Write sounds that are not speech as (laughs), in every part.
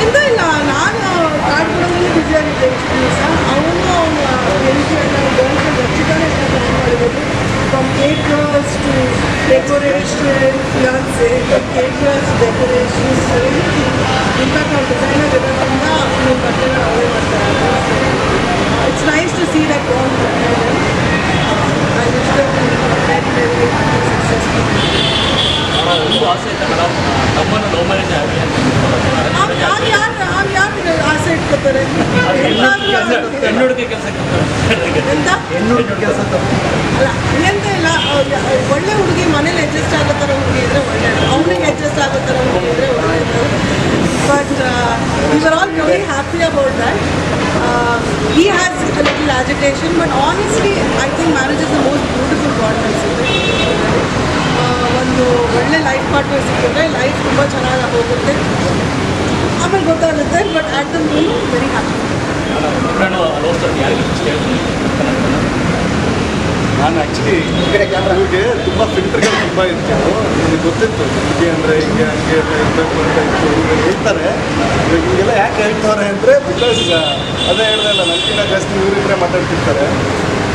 ಎಂತ ಇಲ್ಲ ನಾನು ಬ್ಯುಸಿ ಆಗಿದ್ದೆ ಇಷ್ಟು ದಿವಸ ಅವನು ಅವನ ಮಾಡಬೇಕು ಅಣ್ಣ ಗರ್ಲ್ ಫ್ರೆಂಡ್ ರಚಿತಾನೇ ಪ್ಲಾನ್ ಮಾಡಿರೋದು from to decoration fiance caterers decorations in fact ಅವ್ರ ಡಿಸೈನರ್ ಇರೋದ್ರಿಂದ ನೀವು ಬಟ್ಟೆನ ಅವರೇ ಮಾಡ್ತಾರೆ it's nice to see that bond I wish that very very successful ಆಸೆ ಅವ್ರು ಆಸೆ ಹುಡುಗಿ ಕೆಲಸಕ್ಕೆ ಅಲ್ಲ ಎಂತ ಇಲ್ಲ ಒಳ್ಳೆ ಹುಡುಗಿ ಮನೇಲಿ ಅಡ್ಜಸ್ಟ್ ಆಗೋ ಥರ ಹುಡುಗಿ ಇದ್ರೆ ಒಳ್ಳೆಯದು ಅವನಿಗೆ ಅಡ್ಜಸ್ಟ್ ಆಗೋ ಥರ ಹುಡುಗಿ ಇದ್ರೆ ಒಳ್ಳೆಯದು but we are all very happy about that he has little agitation but honestly I think marriage is the most beautiful god ಒಂದು ಒಳ್ಳೆ ಲೈಫ್ ಪಾರ್ಟ್ನರ್ ಸಿಕ್ಕಿದ್ರೆ ಲೈಫ್ ತುಂಬ ಚೆನ್ನಾಗಿ ಹೋಗುತ್ತೆ ಆಮೇಲೆ ಗೊತ್ತಾಗುತ್ತೆ but at the mean very happy ನಾನು actually ನಿಮಗೆ ತುಂಬ ಫಿಲ್ಟರ್ಗಳು ತುಂಬ ಇರ್ತಿತ್ತು ನನಗೆ ಗೊತ್ತಿತ್ತು ಹೀಗೆ ಅಂದರೆ ಹಿಂಗೆ ಹಂಗೆ ಎಲ್ಲ ಇರಬೇಕು ಅಂತ ಇತ್ತು. ಹೇಳ್ತಾರೆ ಇವಾಗ ಹಿಂಗೆಲ್ಲ ಯಾಕೆ ಹೇಳ್ತಾರೆ ಅಂದರೆ ಬಿಕಾಸ್ ಅದೇ ಹೇಳ್ದಲ್ಲ ನನಗಿಂತ ಜಾಸ್ತಿ ಇವರಿದ್ರೆ ಮಾತಾಡ್ತಿರ್ತಾರೆ.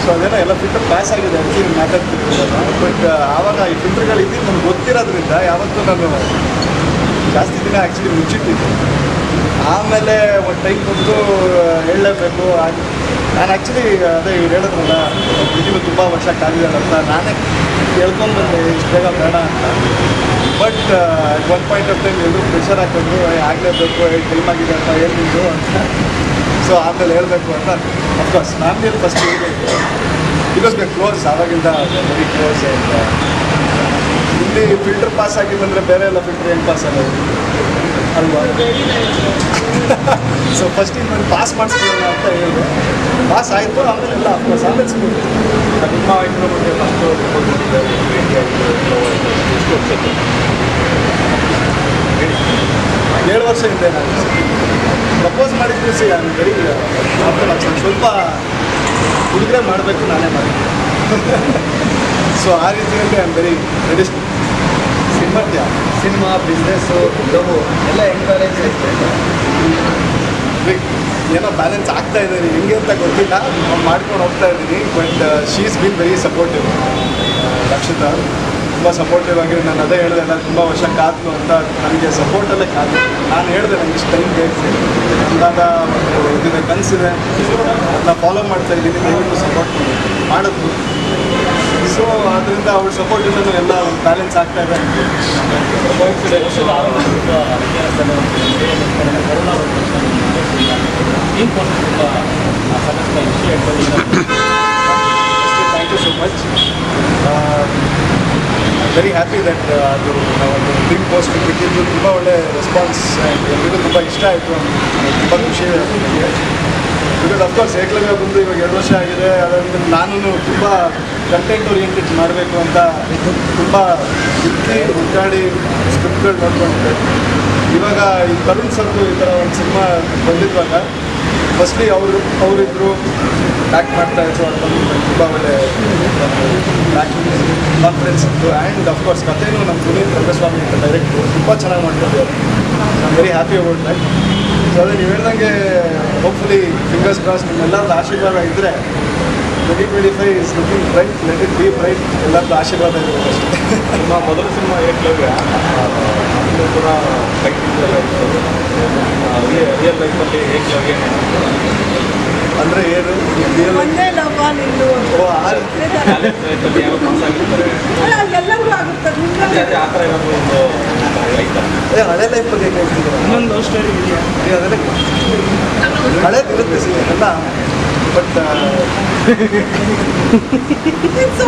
ಸೊ ಅದೇನೋ ಎಲ್ಲ ಫಿಲ್ಟರ್ ಪಾಸ್ ಆಗಿದೆ ಆ್ಯಕ್ಚುಲಿ ಮಾತಾಡ್ತಿರ್ತಾರೆ ಬಟ್ ಆವಾಗ ಈ ಫಿಲ್ಟರ್ಗಳು ಇದ್ದು ನನಗೆ ಗೊತ್ತಿರೋದ್ರಿಂದ ಯಾವತ್ತೂ ನಾನು ಜಾಸ್ತಿ ದಿನ ಆ್ಯಕ್ಚುಲಿ ಮುಚ್ಚಿಟ್ಟಿದ್ದೆ. ಆಮೇಲೆ ಒಂದು ಟೈಮ್ ಬಂದು ಹೇಳಲೇಬೇಕು. ನಾನು ಆ್ಯಕ್ಚುಲಿ ಅದೇ ಇವ್ರು ಹೇಳಿದ್ರಲ್ಲ ಈಗಲೂ ತುಂಬ ವರ್ಷ ಅಂತ ನಾನೇ ಕೇಳ್ಕೊಂಡು ಬಂದೆ, ಇಷ್ಟು ಬೇಗ ಬೇಡ ಅಂತ. But at one point of time ಎಲ್ಲರೂ ಪ್ರೆಷರ್ ಹಾಕೊಂಡು ಆಗಲೇಬೇಕು ಟೈಮ್ ಆಗಿದೆ ಅಂತ ಹೇಳ್ತಿದ್ದು ಅಂತ. ಸೊ ಆಮೇಲೆ ಹೇಳಬೇಕು ಅಂತ ಅಫ್ಕೋರ್ಸ್ ಫ್ಯಾಮಿಲಿಯಲ್ಲಿ ಫಸ್ಟ್ ಬಿಕಾಸ್ ವಿ ಕ್ಲೋಸ್ ಆವಾಗಿಂದ ವೆರಿ ಕ್ಲೋಸ್ ಅಂತ. ಇಲ್ಲಿ ಫಿಲ್ಟರ್ ಪಾಸ್ ಆಗಿದ್ದಂದ್ರೆ ಬೇರೆ ಎಲ್ಲ ಫಿಲ್ಟರ್ ಏನು ಪಾಸ್ ಆಗೋದು ಅಲ್ವಾ? ಸೊ ಫಸ್ಟ್ ಇದು ನಾನು ಪಾಸ್ ಮಾಡಿಸ್ಕೊಳ್ಳೋಣ ಅಂತ ಹೇಳಿದೆ. ಪಾಸ್ ಆಯಿತು ಆಮೇಲೆ ಎಲ್ಲ ಅಫ್ಕೋರ್ಸ್ ಆಮೇಲೆ ಸ್ಕೂಲ್ ನಿಮ್ಮ ಬಗ್ಗೆ ಫಸ್ಟು ಎಷ್ಟು ವರ್ಷಕ್ಕೆ. ಏಳು ವರ್ಷ ಹಿಂದೆ ನಾನು. ಪ್ರಪೋಸ್ ಮಾಡಿದ್ರು ಸಿ ನಾನು ವೆರಿ ನಾನು ಸ್ವಲ್ಪ ಹುಡುಗರೆ ಮಾಡಬೇಕು ನಾನೇ ಮಾಡಿ ಸೊ (laughs) ಆ ರೀತಿಯಲ್ಲಿ I am very ready sympathy cinema business ಉದ್ಯೋಗವು ಎಲ್ಲ ಬ್ಯಾಲೆನ್ಸ್ ಐತೆ? ಏನೋ ಬ್ಯಾಲೆನ್ಸ್ ಆಗ್ತಾ ಇದ್ದೀನಿ ಹೆಂಗೆ ಅಂತ ಗೊತ್ತಿಲ್ಲ. ಮಾಡ್ಕೊಂಡು ಹೋಗ್ತಾ ಇದ್ದೀನಿ but she's been very supportive Rakshita ತುಂಬ ಸಪೋರ್ಟಿವ್ ಆಗಿ ನಾನು ಅದೇ ಹೇಳಿದೆ ನಾನು ತುಂಬ ವರ್ಷ ಕಾದ್ಲು ಅಂತ ನನಗೆ ಸಪೋರ್ಟಲ್ಲೇ ಕಾದ್ಲು. ನಾನು ಹೇಳಿದೆ ನನಗೆ ಇಷ್ಟು ಟೈಮ್ ಬೇಕು. ಅಂದಾಗ ಇದಿದೆ ಕನಸಿದೆ. ಅದನ್ನ ಫಾಲೋ ಮಾಡ್ತಾ ಇದ್ದೀನಿ. ದಯವಿಟ್ಟು ಸಪೋರ್ಟ್ ಮಾಡಿದ್ರು ಸೊ ಅದರಿಂದ ಅವಳ ಸಪೋರ್ಟಿಂದನೂ ಎಲ್ಲ ಬ್ಯಾಲೆನ್ಸ್ ಆಗ್ತಾ ಇದೆ. Thank you so much very happy that ಅದು ಒಂದು ಬಿಗ್ ಪೋಸ್ಟ್ ಬಿಟ್ಟಿದ್ದು ತುಂಬ ಒಳ್ಳೆ ರೆಸ್ಪಾನ್ಸ್ ಎಲ್ರಿಗೂ ತುಂಬ ಇಷ್ಟ ಆಯಿತು. ತುಂಬ ಖುಷಿ ಇದೆ ನನಗೆ ಬಿಕಾಸ್ ಅಫ್ಕೋರ್ಸ್ ಏಕಲವ್ಯ ಬಂದು ಇವಾಗ ಎರಡು ವರ್ಷ ಆಗಿದೆ. ಅದರಿಂದ ನಾನು ತುಂಬ ಕಂಟೆಂಟ್ ಓರಿಯೆಂಟೆಡ್ ಮಾಡಬೇಕು ಅಂತ ತುಂಬ ಹುಡುಕಿ ಹುಡ್ಕಾಡಿ ಸ್ಕ್ರಿಪ್ಟ್ಗಳು ನೋಡ್ಕೊಂಡಿದ್ದೆ ಇವಾಗ ಈ ತರುಣ್ ಸರ್ದು ಈ ಥರ ಒಂದು ಸಿನಿಮಾ ಬಂದಿದ್ವಾಗ ಫಸ್ಟ್ಲಿ ಅವರು ಅವರಿಬ್ಬರು ಪ್ಯಾಕ್ ಮಾಡ್ತಾ ಇದ್ರು ಅಂತ ತುಂಬ ಒಳ್ಳೆ ಕಾನ್ಫಿಡೆನ್ಸ್ ಇತ್ತು. ಆ್ಯಂಡ್ ಅಫ್ಕೋರ್ಸ್ ಕಥೆನೂ ನಮ್ಮ ಪುನೀತ್ ರಂಗಸ್ವಾಮಿ ಅಂತ ಡೈರೆಕ್ಟ್ ತುಂಬ ಚೆನ್ನಾಗಿ ಮಾಡ್ಕೊಂಡಿದ್ದಾರೆ I very happy about that so ಅದೇ ನೀವು ಹೇಳ್ದಂಗೆ ಹೋಪ್ಫುಲಿ ಫಿಂಗರ್ಸ್ ಕ್ರಾಸ್ ನಿಮ್ಮೆಲ್ಲರದ್ದು ಆಶೀರ್ವಾದ ಇದ್ದರೆ twenty twenty five is looking bright let it be bright ಎಲ್ಲರದ್ದು ಆಶೀರ್ವಾದ ಇರುತ್ತೆ ಅಷ್ಟೇ. (laughs) ನಿಮ್ಮ ಮೊದಲ ಸಿನಿಮಾ ಏಕ್ಲವ್ಯ ಅದು ಕೂಡ ಫೈಟಿಂಗ್ ಎಲ್ಲ ರಿಯಲ್ ಲೈಫಲ್ಲಿ ಹೇಗೆ ಏನು ಅಂದರೆ ಏನು? ಒಂದೇ ನಿಂದು. ಲೈಫಲ್ಲಿ ಯಾವ ಆಗಿರ್ತಾರೆ ಎಲ್ಲರಿಗೂ ಆಗುತ್ತೆ. ಅದೇ ನಿಮ್ಗೆ ಅದೇ ಆ ಥರ ಏನಾದರೂ ಒಂದು ಲೈಫ್ ಏ, ಹಳೆ ಲೈಫ್ ಬಗ್ಗೆ ಕೇಳ್ತಿದ್ದೀರ ಇನ್ನೊಂದು (laughs) ಲವ್ ಸ್ಟೋರಿ ಇದೆಯಾ? ನೀವು ಅದೆಲ್ಲ ಹಳೇದಿರುತ್ತೆ ಸಿ ಎಲ್ಲ ಬಟ್ ಇಟ್ಸ್